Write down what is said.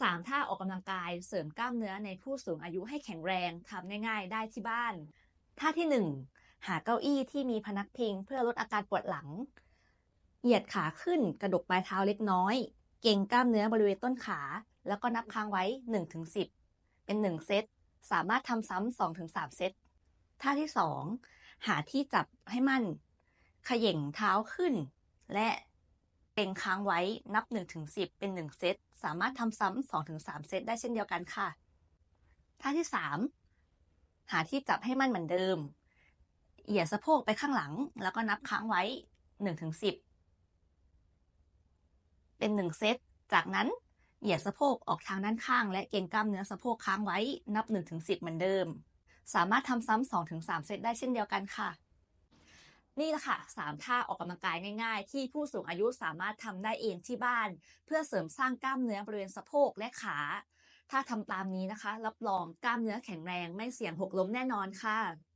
3 ท่าออกกำลังกายเสริมกล้ามเนื้อในผู้สูงอายุให้แข็งแรงทำง่ายๆ ได้ที่บ้าน ท่าที่ 1 หาเก้าอี้ที่มีพนักพิงเพื่อลดอาการปวดหลัง เหยียดขาขึ้นกระดกปลายเท้าเล็กน้อย เก่งกล้ามเนื้อบริเวณต้นขา แล้วก็นับค้างไว้ 1-10 เป็น 1 เซต สามารถทำซ้ำ2-3 เซต ท่าที่ 2 หาที่จับให้มั่นขย่งเท้าขึ้น และ เก่งค้างไว้นับ 1-10 เป็น 1 เซต สามารถทำซ้ำ2-3 เซตได้เช่นเดียวกันค่ะ ท่าที่ 3 หาที่จับให้มั่นเหมือนเดิม เหยียดสะโพกไปข้างหลัง แล้วก็นับค้างไว้ 1-10 เป็น 1 เซต จากนั้นเหยียดสะโพกออกทางด้านข้าง และเกรงกล้ามเนื้อสะโพกค้างไว้นับ 1-10 เหมือนเดิม สามารถทำซ้ำ2-3 เซตได้เช่นเดียวกันค่ะ นี่แหละค่ะ3ท่าออกกำลังกายง่ายๆ ที่ผู้สูงอายุสามารถทำได้เองที่บ้าน เพื่อเสริมสร้างกล้ามเนื้อบริเวณสะโพกและขา ถ้าทำตามนี้นะคะ รับรองกล้ามเนื้อแข็งแรงไม่เสี่ยงหกล้มแน่นอนค่ะ